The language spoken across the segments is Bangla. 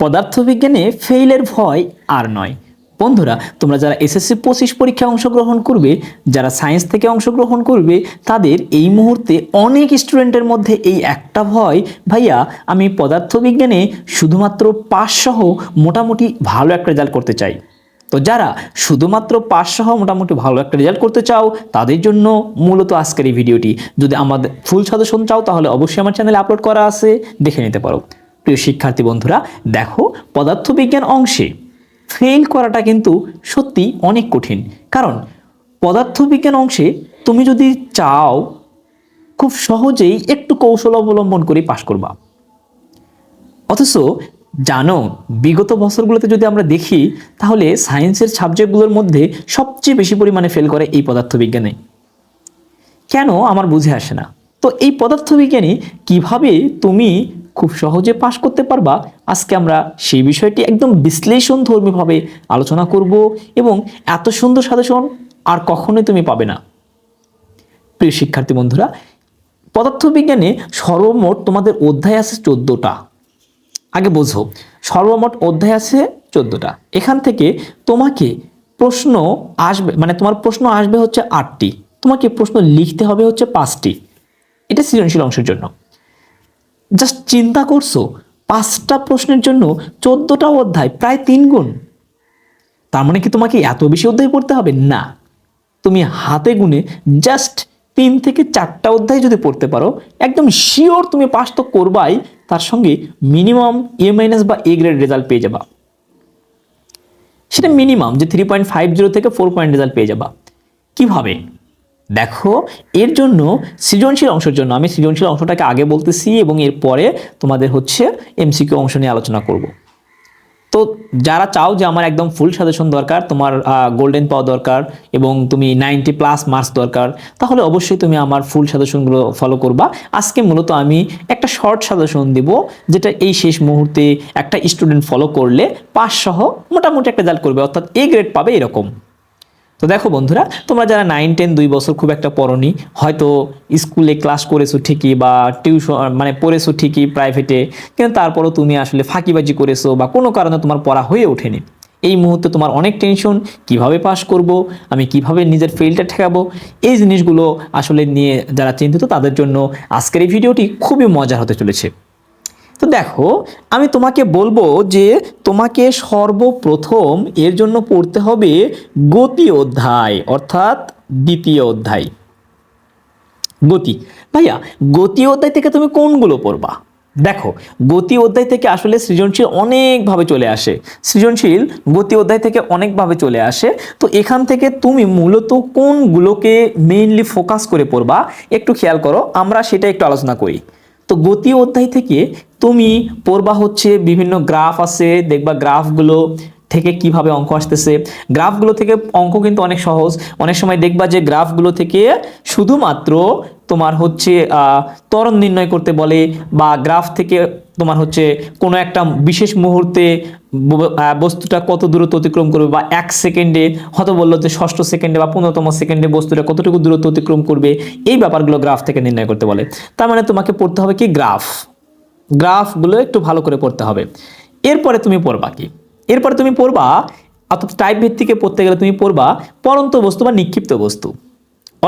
পদার্থবিজ্ঞানে ফেইলের ভয় আর নয়। বন্ধুরা, তোমরা যারা এসএসসি পঁচিশ পরীক্ষায় অংশগ্রহণ করবে, যারা সায়েন্স থেকে অংশগ্রহণ করবে, তাদের এই মুহূর্তে অনেক স্টুডেন্টের মধ্যে এই একটা ভয়, ভাইয়া, আমি পদার্থবিজ্ঞানে শুধুমাত্র পাস সহ মোটামুটি ভালো একটা রেজাল্ট করতে চাই। তো যারা শুধুমাত্র পাস সহ মোটামুটি ভালো একটা রেজাল্ট করতে চাও, তাদের জন্য মূলত আজকের এই ভিডিওটি যদি আমাদের ফুল সাজেশন চাও, তাহলে অবশ্যই আমার চ্যানেলে আপলোড করা আছে, দেখে নিতে পারো। প্রিয় শিক্ষার্থী বন্ধুরা, দেখো পদার্থবিজ্ঞান অংশে ফেল করাটা কিন্তু সত্যি অনেক কঠিন। কারণ পদার্থবিজ্ঞান অংশে তুমি যদি চাও, খুব সহজেই একটু কৌশল অবলম্বন করে পাশ করবা। অথচ জানো, বিগত বছরগুলোতে যদি আমরা দেখি, তাহলে সায়েন্সের সাবজেক্টগুলোর মধ্যে সবচেয়ে বেশি পরিমাণে ফেল করে এই পদার্থবিজ্ঞানে। কেন? আমার বুঝে আসে না। তো এই পদার্থবিজ্ঞানে কীভাবে তুমি খুব সহজে পাশ করতে পারবা। আজকে আমরা সেই বিষয়টি একদম বিশ্লেষণ ধর্মীভাবে আলোচনা করব এবং এত সুন্দর সাজেশন আর কখনোই তুমি পাবে না। প্রিয় শিক্ষার্থী বন্ধুরা, পদার্থবিজ্ঞানে সর্বমোট তোমাদের অধ্যায় আছে চোদ্দোটা। আগে বোঝো, সর্বমোট অধ্যায় আছে চোদ্দোটা। এখান থেকে তোমাকে প্রশ্ন আসবে মানে তোমার প্রশ্ন আসবে হচ্ছে আটটি। তোমাকে প্রশ্ন লিখতে হবে হচ্ছে পাঁচটি। এটা সৃজনশীল অংশের জন্য। জাস্ট চিন্তা করছ, পাঁচটা প্রশ্নের জন্য চোদ্দোটা অধ্যায়, প্রায় তিন গুণ। তার মানে কি তোমাকে এত বেশি অধ্যায় পড়তে হবে? না। তুমি হাতে গুনে জাস্ট তিন থেকে চারটা অধ্যায় যদি পড়তে পারো, একদম শিওর তুমি পাস তো করবাই, তার সঙ্গে মিনিমাম এ মাইনাস বা এ গ্রেড রেজাল্ট পেয়ে যাবা। সেটা মিনিমাম যে থ্রি পয়েন্ট ফাইভ জিরো থেকে ফোর পয়েন্ট রেজাল্ট পেয়ে যাবা। কীভাবে? দেখো, এর জন্য সৃজনশীল অংশের জন্য, আমি সৃজনশীল অংশটাকে আগে বলতেছি এবং এরপরে তোমাদের হচ্ছে এমসিকিউ অংশ নিয়ে আলোচনা করব। তো যারা চাও যে আমার একদম ফুল সাজেশন দরকার, তোমার গোল্ডেন পাওয়া দরকার এবং তুমি নাইনটি প্লাস মার্কস দরকার, তাহলে অবশ্যই তুমি আমার ফুল সাজেশনগুলো ফলো করবা। আজকে মূলত আমি একটা শর্ট সাজেশন দিব, যেটা এই শেষ মুহূর্তে একটা স্টুডেন্ট ফলো করলে পাস সহ মোটামুটি একটা রেজাল্ট করবে, অর্থাৎ এ গ্রেড পাবে এরকম। তো দেখো বন্ধুরা, তোমরা যারা নাইন টেন দুই বছর খুব একটা পড়নি, হয়তো স্কুলে ক্লাস করেছ ঠিকই বা টিউশন মানে পড়েছো ঠিকই প্রাইভেটে কিন্তু তারপরও তুমি আসলে ফাঁকিবাজি করেছ বা কোনো কারণে তোমার পড়া হয়ে ওঠেনি। এই মুহূর্তে তোমার অনেক টেনশন কীভাবে পাস করব, আমি কীভাবে নিজের ফেলটা ঠেকাবো, এই জিনিসগুলো আসলে নিয়ে যারা চিন্তিত তাদের জন্য আজকের এই ভিডিওটি খুবই মজার হতে চলেছে। দেখো, আমি তোমাকে বলব যে তোমাকে সর্বপ্রথম এর জন্য পড়তে হবে গতি অধ্যায়, অর্থাৎ দ্বিতীয় অধ্যায়। গতি। ভাইয়া, গতি অধ্যায় থেকে তুমি কোনগুলো পড়বা? দেখো, গতি অধ্যায় থেকে আসলে সৃজনশীল অনেকভাবে চলে আসে। সৃজনশীল গতি অধ্যায় থেকে অনেকভাবে চলে আসে। তো এখান থেকে তুমি মূলত কোনগুলোকে মেইনলি ফোকাস করে পড়বা, একটু খেয়াল করো, আমরা সেটা একটু আলোচনা করি। তো গতি অধ্যায় থেকে তুমি পড়বা হচ্ছে বিভিন্ন গ্রাফ আছে দেখবা গ্রাফগুলো থেকে কীভাবে অঙ্ক আসতেছে। গ্রাফগুলো থেকে অঙ্ক কিন্তু অনেক সহজ। অনেক সময় দেখবা যে গ্রাফগুলো থেকে শুধুমাত্র তোমার হচ্ছে আহ, ত্বরণ নির্ণয় করতে বলে বা গ্রাফ থেকে তোমার হচ্ছে কোনো একটা বিশেষ মুহূর্তে বস্তুটা কত দূরত্ব অতিক্রম করবে বা এক সেকেন্ডে হয়তো বলল যে ষষ্ঠ সেকেন্ডে বা পনেরোতম সেকেন্ডে বস্তুটা কতটুকু দূরত্ব অতিক্রম করবে, এই ব্যাপারগুলো গ্রাফ থেকে নির্ণয় করতে বলে। তার মানে তোমাকে পড়তে হবে কি গ্রাফ গ্রাফগুলো একটু ভালো করে পড়তে হবে। এরপরে তুমি পড়বা কি? এরপরে তুমি পড়বা, অর্থাৎ টাইপ ভিত্তিকে পড়তে গেলে তুমি পড়বা পরন্ত বস্তু বা নিক্ষিপ্ত বস্তু।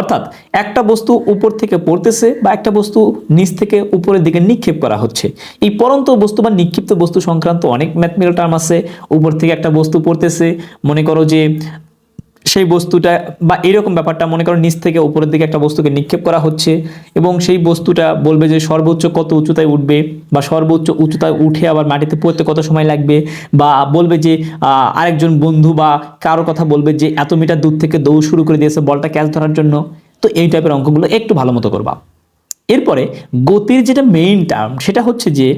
অর্থাৎ একটা বস্তু উপর থেকে পড়তেছে বা একটা বস্তু নিচ থেকে উপরের দিকে নিক্ষেপ করা হচ্ছে। এই পরন্ত বস্তু বা নিক্ষিপ্ত বস্তু সংক্রান্ত অনেক ম্যাথমেটিক্যাল টার্ম আছে। উপর থেকে একটা বস্তু পড়তেছে। মনে করো যে সেই বস্তুটা বা এরকম ব্যাপারটা, মনে করো নিচ থেকে উপরের দিকে একটা বস্তুকে নিক্ষেপ করা হচ্ছে এবং সেই বস্তুটা বলবে যে সর্বোচ্চ কত উচ্চতায় উঠবে বা সর্বোচ্চ উচ্চতায় উঠে আবার মাটিতে পড়তে কত সময় লাগবে বা বলবে যে আরেকজন বন্ধু বা কারও কথা বলবে যে এত মিটার দূর থেকে দৌড় শুরু করে দিয়েছে বলটা ক্যাচ ধরার জন্য। তো এই টাইপের অঙ্কগুলো একটু ভালো মতো করবা। এরপরে গতির যেটা মেইন টার্ম সেটা হচ্ছে যে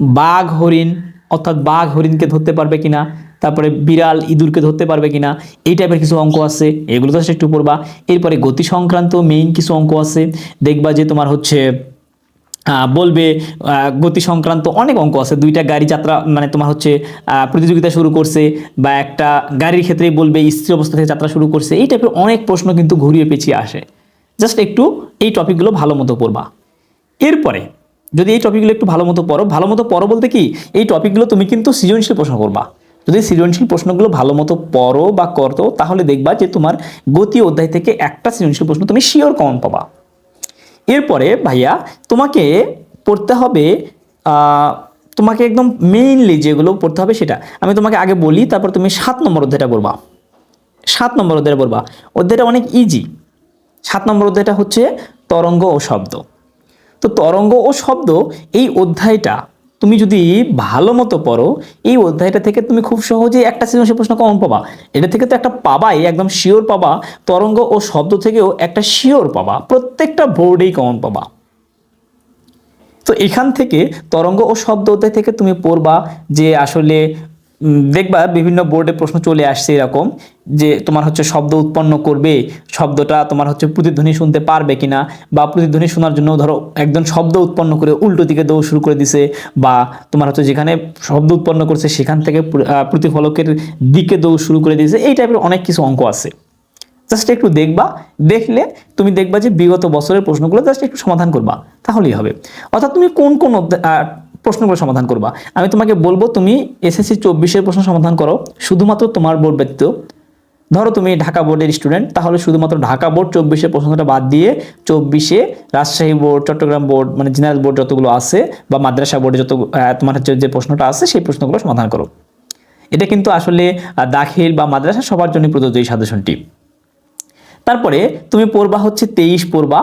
বাঘ হরিণ, অর্থাৎ বাঘ হরিণকে ধরতে পারবে কিনা তারপরে বিড়াল ইঁদুরকে ধরতে পারবে কিনা, এই টাইপের কিছু অঙ্ক আছে, এগুলো তো একটু পড়বা। এরপরে গতি সংক্রান্ত মেইন কিছু অঙ্ক আছে, দেখবা যে তোমার হচ্ছে বলবে গতি সংক্রান্ত অনেক অঙ্ক আছে। দুইটা গাড়ি যাত্রা মানে তোমার হচ্ছে প্রতিযোগিতা শুরু করছে বা একটা গাড়ির ক্ষেত্রে বলবে, স্ত্রী অবস্থা থেকে যাত্রা শুরু করছে, এই টাইপের অনেক প্রশ্ন কিন্তু ঘুরিয়ে পেঁচিয়ে আসে। জাস্ট একটু এই টপিকগুলো ভালো মতো পড়বা। এরপরে, যদি এই টপিকগুলো একটু ভালো মতো পড়ো, ভালো মতো পড়ো বলতে কি, এই টপিকগুলো তুমি কিন্তু সৃজনশীল প্রশ্ন করবা। যদি সৃজনশীল প্রশ্নগুলো ভালো মতো পড়ো বা করতো তাহলে দেখবা যে তোমার গতি অধ্যায় থেকে একটা সৃজনশীল প্রশ্ন তুমি শিওর কমন পাবা। এরপরে ভাইয়া, তোমাকে পড়তে হবে তোমাকে একদম মেইনলি যেগুলো পড়তে হবে সেটা। আমি তোমাকে আগে বলি, তারপর তুমি সাত নম্বর অধ্যায়টা পড়বা। সাত নম্বর অধ্যায়টা পড়বা। অধ্যায়টা অনেক ইজি সাত নম্বর অধ্যায়টা হচ্ছে তরঙ্গ ও শব্দ। তো তরঙ্গ ও শব্দ এই অধ্যায়টা তুমি যদি ভালো মতো পড়ো, এই অধ্যায়টা থেকে তুমি খুব সহজেই একটা সৃজনশীল প্রশ্ন কমন পাবা। এটা থেকে তো একটা পাবাই, একদম শিওর পাবা। তরঙ্গ ও শব্দ থেকেও একটা শিওর পাবা। প্রত্যেকটা বোর্ডেই কমন পাবা। তো এখান থেকে তরঙ্গ ও শব্দ অধ্যায় থেকে তুমি পড়বা যে আসলে দেখবা বিভিন্ন বোর্ডে প্রশ্ন চলে আসছে এরকম যে তোমার হচ্ছে শব্দ উৎপন্ন করবে, শব্দটা তোমার হচ্ছে প্রতিধ্বনি শুনতে পারবে কিনা বা প্রতিধ্বনি শোনার জন্য ধরো একজন শব্দ উৎপন্ন করে উল্টো দিকে দৌড় শুরু করে দিছে বা তোমার হচ্ছে যেখানে শব্দ উৎপন্ন করছে সেখান থেকে প্রতিফলকের দিকে দৌড় শুরু করে দিয়েছে, এই টাইপের অনেক কিছু অঙ্ক আছে। জাস্ট একটু দেখবা, দেখলে তুমি দেখবা যে বিগত বছরের প্রশ্নগুলো জাস্ট একটু সমাধান করবা, তাহলেই হবে। অর্থাৎ তুমি কোন কোন প্রশ্নগুলো সমাধান করবা। আমি তোমাকে বলব, তুমি এসএসসি চব্বিশের প্রশ্ন সমাধান করো। শুধুমাত্র তোমার বোর্ড ব্যতীত, ধরো তুমি ঢাকা বোর্ডের স্টুডেন্ট তাহলে শুধুমাত্র ঢাকা বোর্ড চব্বিশের প্রশ্নটা বাদ দিয়ে চব্বিশে রাজশাহী বোর্ড, চট্টগ্রাম বোর্ড মানে জেনারেল বোর্ড যতগুলো আছে, বা মাদ্রাসা বোর্ডে যত তোমার হচ্ছে যে প্রশ্নটা আছে, সেই প্রশ্নগুলো সমাধান করো। এটা কিন্তু আসলে দাখিল বা মাদ্রাসা সবার জন্য প্রযোজ্য এই সাজেশনটি। তারপরে তুমি পড়বা হচ্ছে তেইশ পড়বা।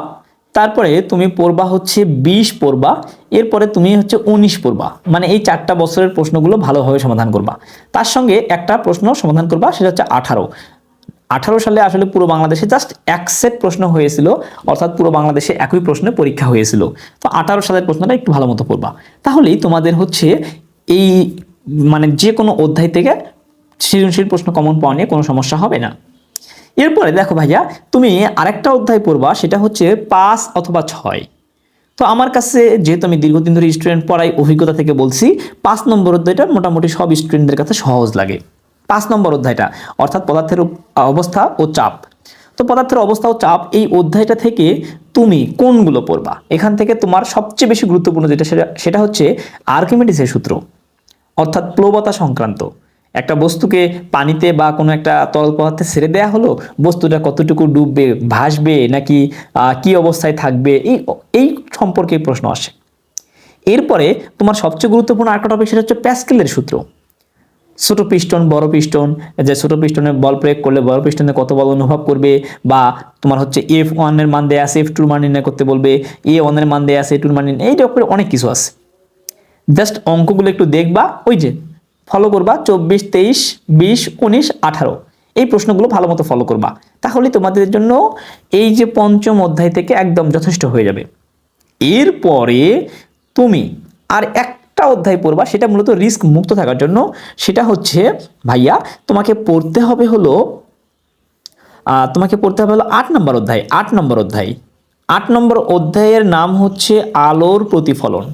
তারপরে তুমি পড়বা হচ্ছে বিশ পড়বা, এরপরে তুমি হচ্ছে উনিশ পড়বা। মানে এই চারটা বছরের প্রশ্নগুলো ভালোভাবে সমাধান করবা। তার সঙ্গে একটা প্রশ্ন সমাধান করবা, সেটা হচ্ছে আঠারো। আঠারো সালে আসলে পুরো বাংলাদেশে জাস্ট এক সেট প্রশ্ন হয়েছিল, অর্থাৎ পুরো বাংলাদেশে একই প্রশ্নে পরীক্ষা হয়েছিল। তো আঠারো সালের প্রশ্নটা একটু ভালো মতো পড়বা। তাহলেই তোমাদের হচ্ছে এই মানে যে কোনো অধ্যায় থেকে সৃজনশীল প্রশ্ন কমন পাওয়া নিয়ে কোনো সমস্যা হবে না। এরপরে দেখো ভাইয়া, তুমি আরেকটা অধ্যায় পড়বা, সেটা হচ্ছে পাঁচ অথবা ছয়। তো আমার কাছে যেহেতু আমি দীর্ঘদিন ধরে স্টুডেন্ট পড়াই অভিজ্ঞতা থেকে বলছি, পাঁচ নম্বর অধ্যায়টা মোটামুটি সব স্টুডেন্টদের কাছে সহজ লাগে। পাঁচ নম্বর অধ্যায়টা, অর্থাৎ পদার্থের অবস্থা ও চাপ। তো পদার্থের অবস্থা ও চাপ এই অধ্যায়টা থেকে তুমি কোনগুলো পড়বা? এখান থেকে তোমার সবচেয়ে বেশি গুরুত্বপূর্ণ যেটা, সেটা সেটা হচ্ছে আর্কিমিডিসের সূত্র, অর্থাৎ প্লবতা সংক্রান্ত। একটা বস্তুকে পানিতে বা কোনো একটা তরল পদার্থে ছেড়ে দেয়া হলো? বস্তুটা কতটুকু ডুববে, ভাসবে, নাকি কি অবস্থায় থাকবে? এই এই সম্পর্কে প্রশ্ন আসে। এরপরে তোমার সবচেয়ে গুরুত্বপূর্ণ আরেকটা টপিক সেটা হচ্ছে প্যাসকেলের সূত্র। ছোট পিস্টন, বড় পিস্টন, যে ছোট পিস্টনে বল প্রয়োগ করলে বড় পিস্টনে কত বল অনুভব করবে? বা তোমার হচ্ছে এফ ওয়ানের মান দেয়া আছে, এফ টুর মান নির্ণয় করতে বলবে, এ ওয়ানের মান দেয়া আছে, এ টুর মান নির্ণয় এই অনেক কিছু আছে। জাস্ট অঙ্কগুলো একটু দেখবা, ওই যে ফলো করবা চব্বিশ, তেইশ, বিশ, উনিশ, আঠারো। এই প্রশ্নগুলো ভালো মতো ফলো করবা। তাহলে তোমাদের জন্য এই যে পঞ্চম অধ্যায় থেকে একদম যথেষ্ট হয়ে যাবে। এরপরে তুমি আর একটা অধ্যায় পড়বা, সেটা মূলত রিস্ক মুক্ত থাকার জন্য। সেটা হচ্ছে, ভাইয়া, তোমাকে পড়তে হবে হলো তোমাকে পড়তে হবে হলো আট নম্বর অধ্যায়, আট নম্বর অধ্যায়। আট নম্বর অধ্যায়ের নাম হচ্ছে আলোর প্রতিফলন।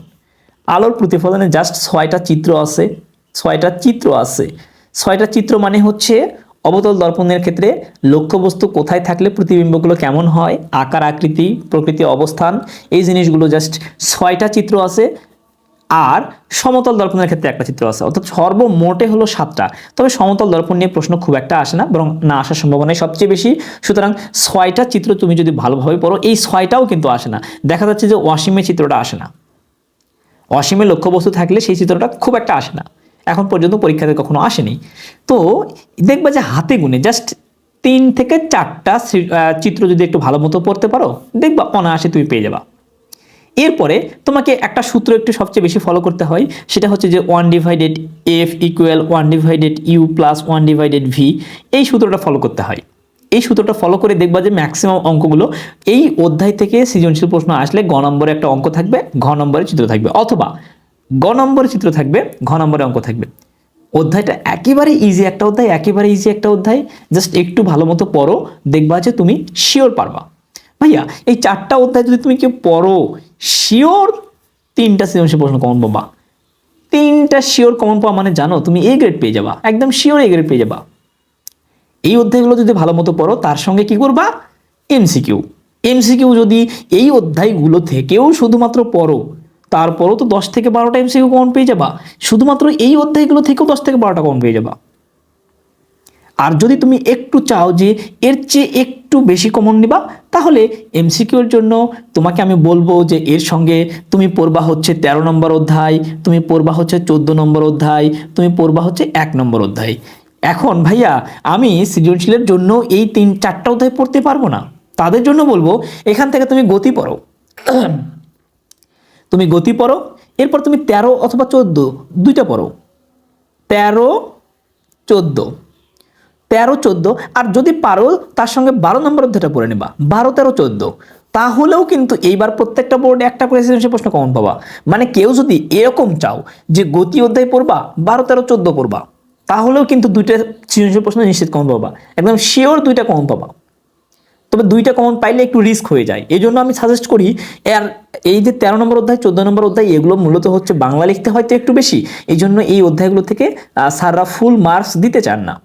আলোর প্রতিফলনে জাস্ট ছয়টা চিত্র আছে। ছয়টা চিত্র আছে। ছয়টা চিত্র মানে হচ্ছে অবতল দর্পণের ক্ষেত্রে লক্ষ্যবস্তু কোথায় থাকলে প্রতিবিম্বগুলো কেমন হয়, আকার, আকৃতি, প্রকৃতি, অবস্থান, এই জিনিসগুলো জাস্ট ছয়টা চিত্র আছে আর সমতল দর্পণের ক্ষেত্রে একটা চিত্র আছে। অর্থাৎ সর্বমোটে হলো সাতটা। তবে সমতল দর্পণ নিয়ে প্রশ্ন খুব একটা আসে না, বরং না আসার সম্ভাবনাই সবচেয়ে বেশি। সুতরাং ছয়টা চিত্র তুমি যদি ভালোভাবে পড়ো, এই ছয়টাও কিন্তু আসে না। দেখা যাচ্ছে যে অসীমে চিত্রটা আসে না। অসীমে লক্ষ্যবস্তু থাকলে সেই চিত্রটা খুব একটা আসে না। এখন পর্যন্ত পরীক্ষাতে কখনো আসেনি। তো দেখবা যে হাতে গুনে জাস্ট তিন থেকে চারটা চিত্র যদি একটু ভালো মতো পড়তে পারো, দেখবা অনায়াসে তুমি পেয়ে যাবা। এরপরে তোমাকে একটা সূত্র একটু সবচেয়ে বেশি ফলো করতে হয়, সেটা হচ্ছে যে one divided F equal one divided U plus one divided V এই সূত্রটা ফলো করতে হয়। এই সূত্রটা ফলো করে দেখবা যে ম্যাক্সিমাম অঙ্কগুলো এই অধ্যায় থেকে সৃজনশীল প্রশ্ন আসলে গ নম্বরে একটা অঙ্ক থাকবে, ঘ নম্বরে চিত্র থাকবে। অথবা গ নম্বরে চিত্র থাকবে, ঘ নম্বরে অঙ্ক থাকবে। অধ্যায়টা একেবারে ইজি একটা অধ্যায়, একেবারে ইজি একটা অধ্যায়। জাস্ট একটু ভালো মতো পড়ো, দেখবা যে তুমি শিওর পারবা। ভাইয়া, এই চারটা অধ্যায় যদি তুমি কেউ পড়ো শিওর তিনটা সৃজনশীল প্রশ্ন কমন পাবা। তিনটা শিওর কমন পাওয়া মানে জানো, তুমি এ গ্রেড পেয়ে যাবা, একদম শিওর এ গ্রেড পেয়ে যাবা। এই অধ্যায়গুলো যদি ভালো মতো পড়ো, তার সঙ্গে কি করবা? এমসিকিউ এমসিকিউ যদি এই অধ্যায়গুলো থেকেও শুধুমাত্র পড়ো তারপরও তো দশ থেকে বারোটা এমসিকিউ কমন পেয়ে যাবা। শুধুমাত্র এই অধ্যায়গুলো থেকেও দশ থেকে বারোটা কমন পেয়ে যাবা। আর যদি তুমি একটু চাও যে এর চেয়ে একটু বেশি কমন নিবা, তাহলে এমসিকিউর জন্য তোমাকে আমি বলব যে এর সঙ্গে তুমি পড়বা হচ্ছে তেরো নম্বর অধ্যায়, তুমি পড়বা হচ্ছে চোদ্দ নম্বর অধ্যায়, তুমি পড়বা হচ্ছে এক নম্বর অধ্যায়। এখন ভাইয়া, আমি সৃজনশীলের জন্য এই তিন, চারটা অধ্যায় পড়তে পারব না। তাদের জন্য বলব, এখান থেকে তুমি গতি পড়ো। তুমি গতি পড়ো, এরপর তুমি তেরো অথবা চোদ্দ, দুইটা পড়ো। তেরো, চোদ্দ। তেরো, চোদ্দ, আর যদি পারো, তার সঙ্গে বারো নম্বর অধ্যায়টা পড়ে নেবা। বারো, তেরো, চোদ্দ। তাহলেও কিন্তু এইবার প্রত্যেকটা বোর্ডে একটা করে সৃজনশীল প্রশ্ন কমন পাবা। মানে কেউ যদি এরকম চাও যে গতি অধ্যায় পড়বা, বারো, তেরো, চোদ্দ পড়বা, তাহলেও কিন্তু দুইটা সৃজনশীল প্রশ্ন নিশ্চিত কমন পাবা। একদম শিওর দুইটা কমন পাবা। তবে দুইটা কমন পাইলে একটু রিস্ক হয়ে যায়। এই জন্য আমি সাজেস্ট করি আর এই যে তেরো নম্বর অধ্যায় চোদ্দ নম্বর অধ্যায় এগুলো মূলত হচ্ছে বাংলা লিখতে হয়তো একটু বেশি। এই জন্য এই অধ্যায়গুলো থেকে আহ, স্যাররা ফুল মার্কস দিতে চান না।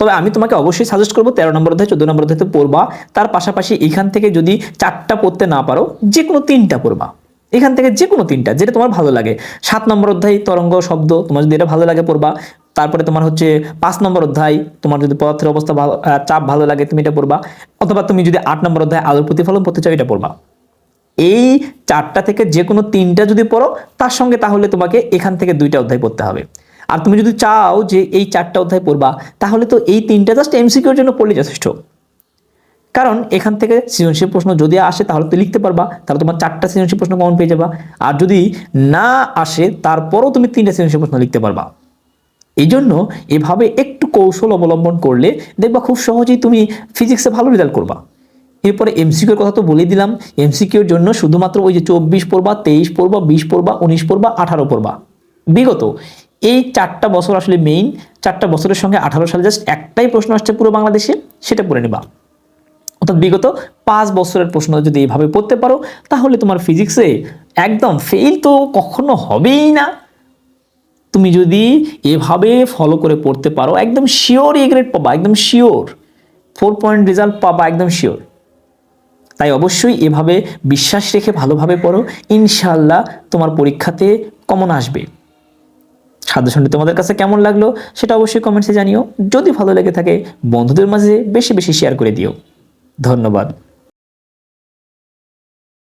তবে আমি তোমাকে অবশ্যই সাজেস্ট করব তেরো নম্বর অধ্যায় চোদ্দ নম্বর অধ্যায় পড়বা। তার পাশাপাশি এখান থেকে যদি চারটা পড়তে না পারো যে কোনো তিনটা পড়বা। এখান থেকে যে কোনো তিনটা যেটা তোমার ভালো লাগে। সাত নম্বর অধ্যায় তরঙ্গ শব্দ তোমার যদি এটা ভালো লাগে পড়বা। তারপরে তোমার হচ্ছে পাঁচ নম্বর অধ্যায়, তোমার যদি পদার্থের অবস্থা ভালো চাপ ভালো লাগে তুমি এটা পড়বা, অথবা তুমি যদি আট নম্বর অধ্যায় আলোর প্রতিফলন পড়তে চাও এটা পড়বা। এই চারটা থেকে যে কোনো তিনটা যদি পড়ো, তার সঙ্গে তাহলে তোমাকে এখান থেকে দুইটা অধ্যায় পড়তে হবে। আর তুমি যদি চাও যে এই চারটা অধ্যায় পড়বা, তাহলে তো এই তিনটা জাস্ট এমসিকিউর জন্য পড়লে যথেষ্ট। কারণ এখান থেকে সৃজনশীল প্রশ্ন যদি আসে, তাহলে তো লিখতে পারবা, তাহলে তোমার চারটা সৃজনশীল প্রশ্ন কমন পেয়ে যাবা। আর যদি না আসে, তারপরও তুমি তিনটা সৃজনশীল প্রশ্ন লিখতে পারবা। এই জন্য এভাবে একটু কৌশল অবলম্বন করলে দেখবা খুব সহজেই তুমি ফিজিক্সে ভালো রেজাল্ট করবা। এরপরে এমসিকিউর কথা তো বলেই দিলাম। এমসিকিউর জন্য শুধুমাত্র ওই যে চব্বিশ পড়বা, তেইশ পড়বা, বিশ পড়বা, উনিশ পড়বা, আঠারো পড়বা। বিগত এই চারটা বছর আসলে মেইন চারটা বছরের সঙ্গে আঠারো সালে জাস্ট একটাই প্রশ্ন আসছে পুরো বাংলাদেশে, সেটা পড়ে নেবা। অর্থাৎ বিগত পাঁচ বছরের প্রশ্ন যদি এইভাবে পড়তে পারো, তাহলে তোমার ফিজিক্সে একদম ফেল তো কখনো হবেই না। তুমি যদি এভাবে ফলো করে পড়তে পারো, একদম শিওর এ গ্রেড পাবা, একদম শিওর ফোর পয়েন্ট রেজাল্ট পাবা, একদম শিওর তাই অবশ্যই এভাবে বিশ্বাস রেখে ভালোভাবে পড়ো। ইনশাল্লাহ তোমার পরীক্ষাতে কমন আসবে। সাজেশনটি তোমাদের কাছে কেমন লাগল সেটা অবশ্যই কমেন্টসে জানিও। যদি ভালো লেগে থাকে, বন্ধুদের মাঝে বেশি বেশি শেয়ার করে দিও। ধন্যবাদ।